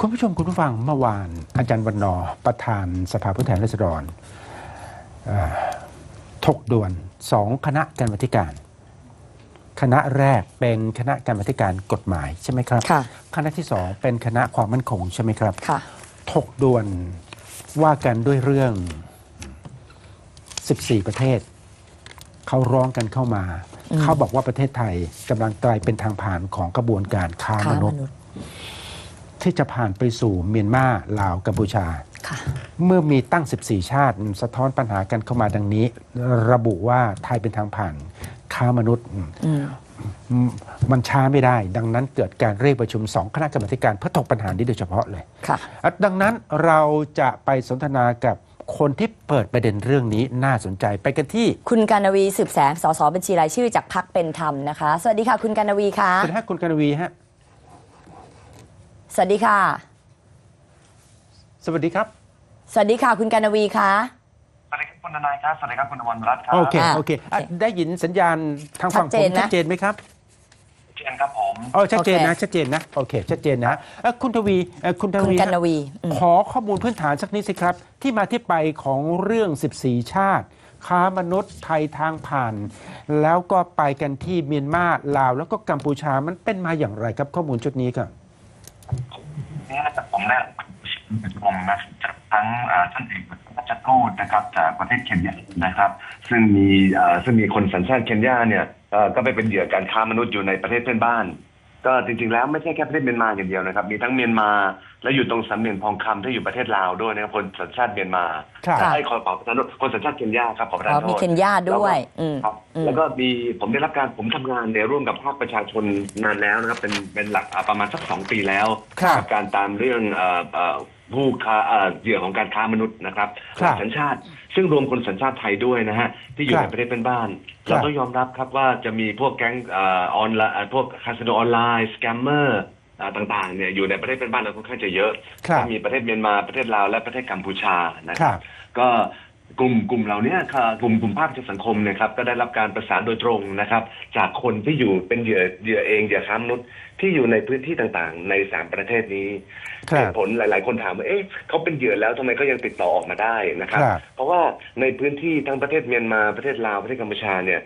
คุณผู้ชมคุณผู้ฟังเมื่อวาน อาจารย์วันนอร์ประธานสภาผู้แทนราษฎรเอ่อถกด่วนสองคณะกรรมาธิการ คณะแรกเป็นคณะกรรมาธิการกฎหมายใช่ไหมครับค่ะคณะที่สองเป็นคณะความมั่นคงใช่ไหมครับค่ะถกด่วนว่ากันด้วยเรื่อง 14 ประเทศ เขาร้องกันเข้ามาอืมเขาบอกว่าประเทศไทยกำลังกลายเป็นทางผ่านของกระบวนการค้าค้ามนุษมย์นุษย์ ที่จะผ่านไปสู่เมียนมาลาวกัมพูชาค่ะเมื่อมีตั้ง 14 ชาติ สะท้อนปัญหากันเข้ามาดังนี้ ระบุว่าไทยเป็นทางผ่านค้ามนุษย์อืมอืมอืมมันช้าไม่ได้ ดังนั้นเกิดการเรียกประชุมสองคณะกรรมาธิการเพื่อถกปัญหานี้โดยเฉพาะเลยค่ะอะดังนั้นเราจะไปสนทนากับคนที่เปิดประเด็นเรื่องนี้น่าสนใจไปกันที่ คุณการนวีสืบแสงสสบัญชีรายชื่อจากพักเป็นธรรมนะคะ สวัสดีค่ะ คุณการนวีคะสวัสดีครับคุณกนวีฮะ สวัสดีค่ะ สวัสดีครับ สวัสดีค่ะ คุณการนวีคะ สวัสดีครับคุณทนายครับ สวัสดีครับคุณอมรรัตน์ครับโอเค อะโอเคอะได้ยินสัญญาณทางฝั่งชัดผเจมนนะชัดเจนไหมครับเชิญครับผมอ๋อชัดเจนนะ โอเค ชัดเจนนะ โอเค ชัดเจนนะเอ่อคุณทวีเอ่อคุณทคุณวีการนฮะวีอืมขอข้อมูลพื้นฐานสักนิดสิครับ ที่มาที่ไปของเรื่อง 14 ชาติ ค้ามนุษย์ไทยทางผ่าน แล้วก็ไปกันที่เมียนมา ลาว แล้วก็กัมพูชา มันเป็นมาอย่างไรครับข้อมูลชุดนี้ครับ นี่ยจากผมเนี่ยผมนะจากทั้งท่านเอกราชทูตนะครับ จากประเทศเคนยานะครับ ซึ่งมีซึ่งมีคนสัญชาติเคนยาเนี่ยก็ไปเป็นเหยื่อการค้ามนุษย์อยู่ในประเทศเพื่อนบ้าน ก็จริงๆแล้วไม่ใช่แค่ประเทศเมียนมาอย่างเดียวนะครับ มีทั้งเมียนมาและอยู่ตรงสำเนียงพองคำที่อยู่ประเทศลาวด้วยนะครับคนสัญชาติเมียนมาครับไอ้ขอขอประทานโทษคนสัญชาติเคนยาครับขอประทานอ๋อโทษมีเคนยาด้วย อืม ครับอืม แล้วก็มีผมได้รับการผมทำงานเนี่ยร่วมกับภาคประชาชนนานแล้วนะครับ เป็นเป็นหลักอ่าประมาณสักสองปีแล้วครับ กับการตามเรื่องเอ่อเอ่อ ผู้ค้าเอ่อเหยื่อของการค้ามนุษย์นะครับครับสัญชาติ ซึ่งรวมคนสัญชาติไทยด้วยนะฮะที่อยู่ครับในประเทศเป็นบ้าน ครับเราต้องยอมรับครับว่าจะมีพวกแก๊งเออนไลน์พวกคาสิโนออนไลน์สแกมเมอร์ต่างๆเนี่ยอยู่ในประเทศเป็นบ้านเราค่อนข้างจะเยอะครับ ก็มีประเทศเมียนมาประเทศลาวและประเทศกัมพูชานะคครัรับ บ ก็ กลุ่มกลุ่มเหล่านี้ค่ะกลุ่มกลุ่มภาคประชาสังคมเนยครับ ก็ได้รับการประสานโดยตรงนะครับ จากคนที่อยู่เป็นเหยื่อเหยื่อเองเหยื่อค้ามนุษย์ที่อยู่ในพื้นที่ต่างๆ ในสามประเทศนี้ครับเหตุผลหลาย ๆ คนถามว่าเอ๊ะเขาเป็นเหยื่อแล้วทำไมเขายังติดต่อออกมาได้นะครับ ครับ เพราะว่าในพื้นที่ทั้งประเทศเมียนมาประเทศลาวประเทศกัมพูชาเนี่ย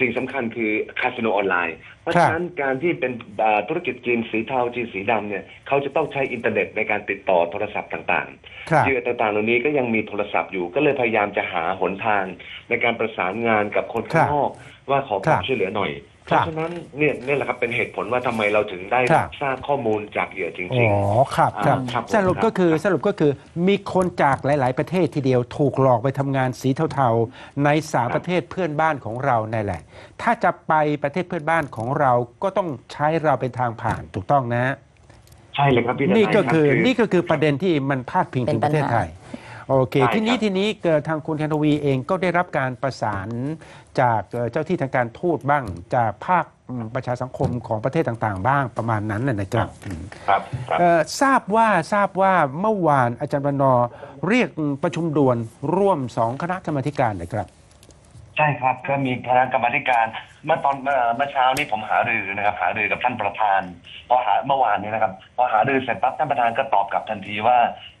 สิ่งสำคัญคือคาสิโนออนไลน์ เพราะฉะนั้นการที่เป็นอ่าธุรกิจจีนสีเทาจีนสีดำเนี่ยเขาจะต้องใช้อินเทอร์เน็ตในการติดต่อโทรศัพท์ต่างๆครับเหยื่อต่างๆ เหล่านี้ก็ยังมีโทรศัพท์อยู่ก็เลยพยายามจะหาหนทาง ในการประสานงานกับคนข้างนอกว่าขอความช่วยเหลือหน่อย เพครับราะฉะนั้นเนี่ยนี่แหละครับเป็นเหตุผลว่าทำไมเราถึงได้ครับทราบข้อมูลจากเหยื่อจอ๋ริงอครับครับอ่าครับผมสรุปครับก็คือสรุปก็คือมีคนจากหลาย ๆ ประเทศทีเดียวถูกหลอกไปทำงานสีเทาๆ ในสามประเทศเพื่อนบ้านของเรานั่นแหละ ถ้าจะไปประเทศเพื่อนบ้านของเราก็ต้องใช้เราเป็นทางผ่านถูกต้องนะๆใช่เลยครับพี่ทายนี่ก็รับคือนี่ก็คือประเด็นที่มันพาดพิงเป็ถึนงประเทศปัญหาไทย โอเค ใช่ทีนี้ครับ ทีนี้เกิดทางคุณแคนทวีเองก็ได้รับการประสานจากเอ่อเจ้าที่ทางการทูตบ้าง จากภาคอืมประชาสังคมของประเทศต่างๆ บ้างประมาณนั้นนะนะครับอืมครับครับ เอ่อทราบว่าทราบว่าเมื่อวานอาจารย์วันนอร์เรียกประชุมด่วนร่วมสองคณะกรรมาธิการนะครับ ใช่ครับก็มีคณะกรรมาธิการเมื่อตอนเมื่อเมื่อเช้านี้ผมหารือนะครับ หารือกับท่านประธานพอหาเมื่อวานนี้นะครับพอหารือเสร็จปั๊บท่านประธานก็ตอบกลับทันทีว่า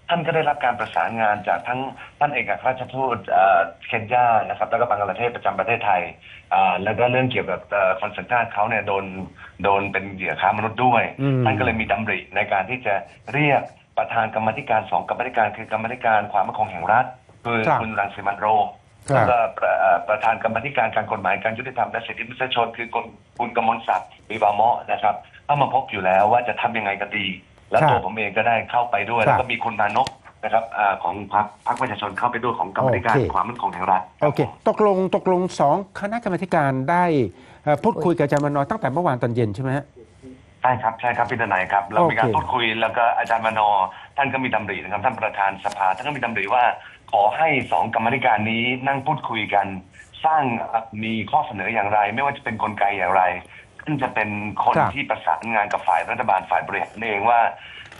ท่านก็ได้รับการประสานงานจากทั้งท่านเอกอัครราชทูตเอ่อเคนยานะครับแล้วก็บังกลาเทศประจำประเทศไทยอ่าแล้วก็เรื่องเกี่ยวกับเอ่อคนสัญชาติเขาเนี่ยโดนโดนเป็นเหยื่อค้ามนุษย์ด้วย อืม ท่านก็เลยมีดำริในการที่จะเรียกประธานกรรมาธิการสองกรรมาธิการคือกรรมาธิการความมั่นคงแห่งรัฐคือครับ คุณรังสิมันต์โรมครับ แล้วก็ประเอ่อประธานกรรมาธิการการกฎหมายการยุติธรรมและสิทธิมนุษยชนคือคุณคุณกมลศักดิ์ปีบาเมาะนะครับเข้ามาพบอยู่แล้วว่าจะทำยังไงกันดี แล้วครับตัวผมเองก็ได้เข้าไปด้วยครับแล้วก็มีคุณมานพนะครับอ่าของพรรคพรรคประชาชนเข้าไปด้วยของกรรมาธิการโอเคความมั่นคงแห่งรัฐโอเคตกลงตกลงสองคณะกรรมาธิการได้เอ่อพูดคุยกับอาจารย์วันนอร์ตั้งแต่เมื่อวานตอนเย็นใช่ไหมฮะใช่ครับใช่ครับพี่ทนายครับเรามีการโอเคพูดคุยแล้วก็อาจารย์มานอร์ท่านก็มีดำรินะครับท่านประธานสภาท่านก็มีดำริว่า ขอให้สองกรรมาธิการนี้นั่งพูดคุยกัน สร้างมีข้อเสนออย่างไร ไม่ว่าจะเป็นกลไกอย่างไรท่านจะเป็นคนครับที่ประสานงานกับฝ่ายรัฐบาลฝ่ายบริหารเองว่า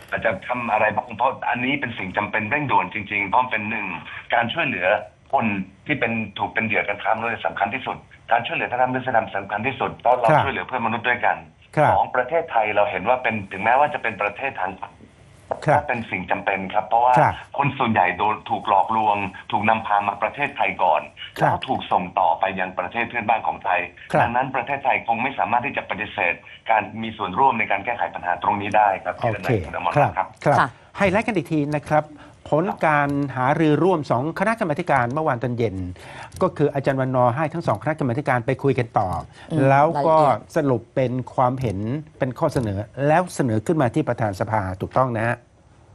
อาจจะทำอะไรบ้างเพราะอันนี้เป็นสิ่งจำเป็นเร่งด่วนจริงๆ เพราะเป็นหนึ่งการช่วยเหลือคนที่เป็นถูกเป็นเหยื่อการค้ามนุษย์สำคัญที่สุด การช่วยเหลือทางด้านมนุษยธรรมสำคัญที่สุดเพราะเราครับช่วยเหลือเพื่อนมนุษย์ด้วยกันครับสองประเทศไทยเราเห็นว่าเป็นถึงแม้ว่าจะเป็นประเทศทาง ผ่านครับเป็นสิ่งจำเป็นครับ เพราะว่าครับคนส่วนใหญ่โดนถูกหลอกลวง ถูกนำพามาประเทศไทยก่อนครับแล้วก็ถูกส่งต่อไปยังประเทศเพื่อนบ้านของไทยครับดังนั้นประเทศไทยคงไม่สามารถที่จะปฏิเสธ การมีส่วนร่วมในการแก้ไขปัญหาตรงนี้ได้ครับโอที่ท่านเคนายกคุณอมรครัรัตบน์ครับครับค่ะไฮไลท์กันอีกทีนะครับ ผลการหารือร่วมสองคณะกรรมาธิการเมื่อวานตอนเย็น ก็คืออาจารย์วันนอร์ให้ทั้งสองคณะกรรมาธิการไปคุยกันต่ออมแล้วก็รายละเอียดสรุปเป็นความเห็นเป็นข้อเสนอ แล้วเสนอขึ้นมาที่ประธานสภาถูกต้องนะฮะ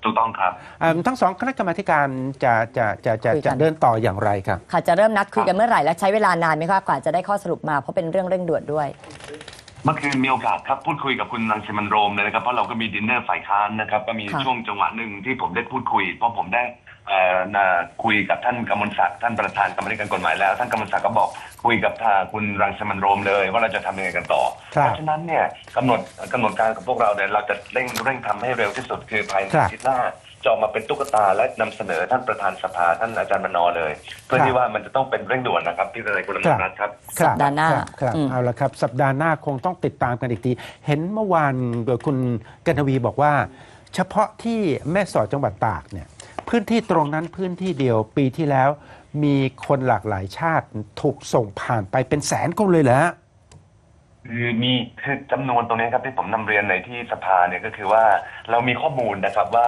ถูกต้องครับอ่าทั้งสองคณะกรรมาธิการจะจะจะจะคุยกันจะเดินต่ออย่างไรครับค่ะจะเริ่มนัดคุยกันเมื่อไหร่และใช้เวลานานไหมคะกว่าจะได้ข้อสรุปมาเพราะเป็นเรื่องเร่งด่วนด้วย เมื่อคืนมีโอกาสครับพูดคุยกับคุณรังสิมันโรมเลยนะครับเพราะเราก็มีดินเนอร์ฝ่ายค้านนะครับก็มีช่วงจังหวะหนึ่งที่ผมได้พูดคุย เพราะผมได้คุยกับท่านกมลศักดิ์ท่านประธานกรรมธิการกฎหมายแล้วท่านกมลศักดิ์ก็บอกคุยกับทางคุณรังสิมันโรมเลย ว่าเราจะทำยังไงกันต่อ เพราะฉะนั้นเนี่ยกำหนดกำหนดการกับพวกเราเนี่ยเราจะเร่งเร่งทำให้เร็วที่สุดคือภายในอาทิตย์หน้า จะออกมาเป็นตุ๊กตาและนำเสนอท่านประธานสภาท่านอาจารย์มนอเลย เพื่อที่ว่ามันจะต้องเป็นเร่งด่วนนะครับที่ทนายคุณอมรรัตน์ครับครับสัปดาห์หน้าครับครับอืมเอาละครับ สัปดาห์หน้าคงต้องติดตามกันอีกทีเห็นเมื่อวานคุณกันทวีบอกว่า เฉพาะที่แม่สอดจังหวัดตากเนี่ยพื้นที่ตรงนั้นพื้นที่เดียวปีที่แล้ว มีคนหลากหลายชาติถูกส่งผ่านไปเป็นแสนคนเลยเหรอฮะ คือมีคือจำนวนตรงนี้ครับที่ผมนำเรียนในที่สภาเนี่ยก็คือว่าเรามีข้อมูลนะครับว่า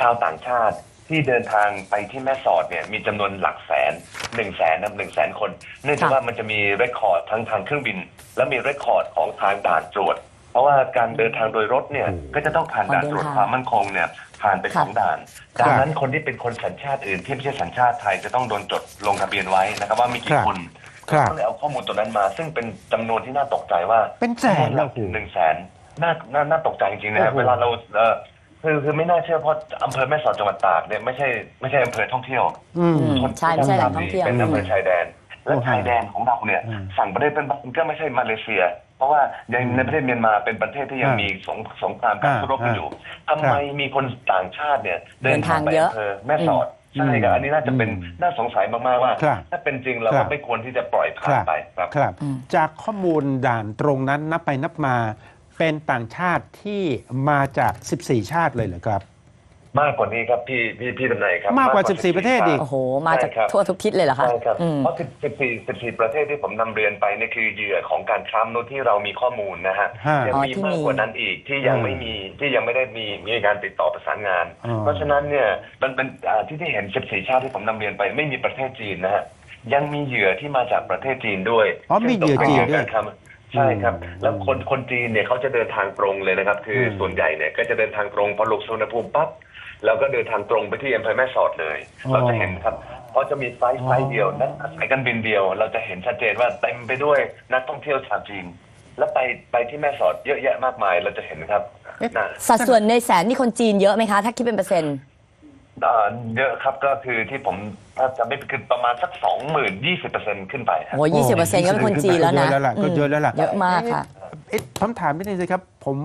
ชาวต่างชาติที่เดินทางไปที่แม่สอดเนี่ยมีจำนวนหลักแสนหนึ่งแสนนะหนึ่งแสนคนเนื่องจากค่ะว่ามันจะมีเรคคอร์ดทั้งทางเครื่องบิน และมีเรคคอร์ดของทางด่านตรวจ เพราะว่าการเดินทางโดยรถเนี่ยโอ้ก็จะต้องผ่านด่านตรวจอ๋อเดินทางความมั่นคงเนี่ยผ่านไปค่ะสองด่านครับดังนั้นคนที่เป็นคนสัญชาติอื่นที่ไม่ใช่สัญชาติไทยจะต้องโดนจดลงทะเบียนไว้นะครับว่ามีคกี่รับคนครับ ก็เลยเอาข้อมูลตัวนั้นมา ซึ่งเป็นจำนวนที่น่าตกใจว่าเป็นแสนแล้วหนึ่งแสนน่าน่าน่าตกใจจริงๆนะครับโอ้โหเวลาเราเออคือคือไม่น่าเชื่อเพราะอำเภอแม่สอดจังหวัดตากเนี่ยไม่ใช่ไม่ใช่อำเภอท่องเที่ยวอืมอืมใช่ไม่ใช่แหล่งท่องเที่ยวเป็นอำเภอชายแดน และโอ้โหชายแดนของเราเนี่ยอืมฝั่งประเทศเป็นก็ไม่ใช่มาเลเซีย เพราะว่ายังในประเทศเมียนมาเป็นประเทศที่ยังอ่ามีมีสงสงครามการอ่าสู้รบกันอยู่ทำครัไมบมีคนต่างชาติเนี่ย เดินทางไปเยอะอำเภอแม่สอดอืม ใช่ครับอันนี้น่าจะเป็นอืมน่าสงสัยมากๆว่า ครับถ้าเป็นจริงเราครัก็บ ไม่ควรที่จะปล่อยผ่าคนรับไปครับ ครับ อืม จากข้อมูลด่านตรงนั้นนับไปนับมา เป็นต่างชาติที่มาจาก 14 ชาติเลยเหรอครับ มากกว่านี้ครับพี่พี่พี่ดำเนินครับมากกว่า 14 ประเทศอีก โอ้โห มาจากใช่ครับ ทั่วทุกทิศเลยเหรอคะ ใช่ครับอืม เพราะ14 14 ประเทศที่ผมนำเรียนไปนี่คือเหยื่อของการค้ามนุษย์ที่เรามีข้อมูลนะฮะฮะยังอ๋อมีที่มากมีกว่านั้นอีกที่ยังไม่มีที่ยังไม่ได้มีมีการติดต่อประสานงาน อ๋อ เพราะฉะนั้นเนี่ยมันเป็นอ่าที่ที่เห็น 14 ชาติที่ผมนำเรียนไปไม่มีประเทศจีนนะฮะยังมีเหยื่อที่มาจากประเทศจีนด้วยอ๋อมีเหยื่อจีนด้วย ซึ่งตกเป็นเหการค้ามใช่ครับอืมแล้วคนคนจีนเนี่ยเขาจะเดินทางตรงเลยนะครับ คืออมส่วนใหญ่เนี่ยก็จะเดินทางตรงพอลงสุวรรณภูมิปั๊บ แล้วก็เดินทางตรงไปที่อำเภอแม่สอดเลย เราจะเห็นครับเพราะจะมีไฟล์ไฟล์เดียวนั้นสายการบินเดียว เราจะเห็นชัดเจนว่าเต็มไปด้วยนักท่องเที่ยวชาวจีน แล้วไปไปที่แม่สอดเยอะแยะมากมายเราจะเห็นครับเอ๊ะนะสัดส่วนในแสนนี่คนจีนเยอะไหมคะ ถ้าคิดเป็นเปอร์เซ็นต์อ่าเยอะครับก็คือที่ผมถ้าจะไม่ผิดคือประมาณสักสองหมื่นยี่สิบเปอร์เซ็นขึ้นไปครับ โอ้ยี่สิบเปอร์เซ็นต์ก็เป็นคนจีนแล้วนะก็เยอะแล้วล่ะก็เยอะแล้วล่ะ เยอะมากค่ะ เอ๊ะผมถามนิดนึงสิครับผม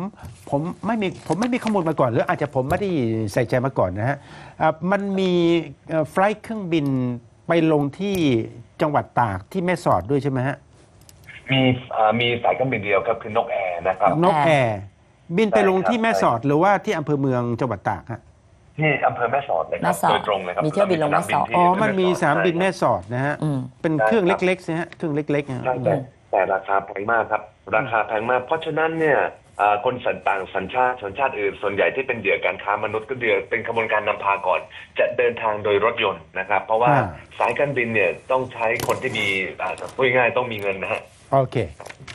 ผมไม่มีผมไม่มีข้อมูลมาก่อน หรืออาจจะผมไม่ได้ใส่ใจมาก่อนนะฮะอะมันมีเอ่อไฟลท์เครื่องบินไปลงที่จังหวัดตากที่แม่สอดด้วยใช่ไหมฮะมีอ่ามีสายการบินเดียวครับคือนกแอร์นะครับ นกแอร์บินไปลงที่ใช่ครับแม่สอดหรือว่าที่อำเภอเมืองจังหวัดตากฮะที่อำเภอแม่สอดเลยคแม่รับสอดโดยตรงเลยครับมีเที่ยวบินลงแม่สอดที่อ๋อมันมีสนามบินแม่ใช่สอดนะฮะอืม เป็นเครื่องเล็กๆสิฮะเครื่องเล็กๆนะฮะ ใช่แต่ แต่ราคาแพงมากครับ ราคาแพงมาก เพราะฉะนั้นเนี่ยอ่าคนสัญต่างสัญชาติสัญชาติอื่นส่วนใหญ่ที่เป็นเหยื่อการค้ามนุษย์ก็เดือเป็นขบวนการนำพาก่อน จะเดินทางโดยรถยนต์นะครับ เพราะว่าอ่าสายการบินเนี่ยต้องใช้คนที่มีอ่าพูดง่ายๆต้องมีเงินนะฮะ โอเค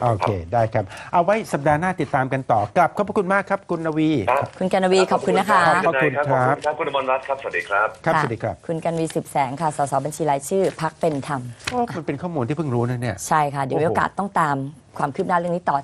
โอเค ได้ครับ เอาไว้สัปดาห์หน้าติดตามกันต่อกลับขอบพระคุณมากครับ คุณนวี ครับ คุณกันวีขอบคุณนะคะ ขอบคุณครับ ขอบคุณครับคุณอมรรัตน์ครับ สวัสดีครับ ครับะสวัสดีครับ คุณกันวีสิบแสงค่ะ สสบัญชีรายชื่อพักเป็นธรรม โอ้มันเป็นข้อมูลที่เพิ่งรู้นะเนี่ย ใช่ค่ะ เดี๋ยวมีโอกาสต้องตามความคืบหน้าเรื่องนี้ต่อ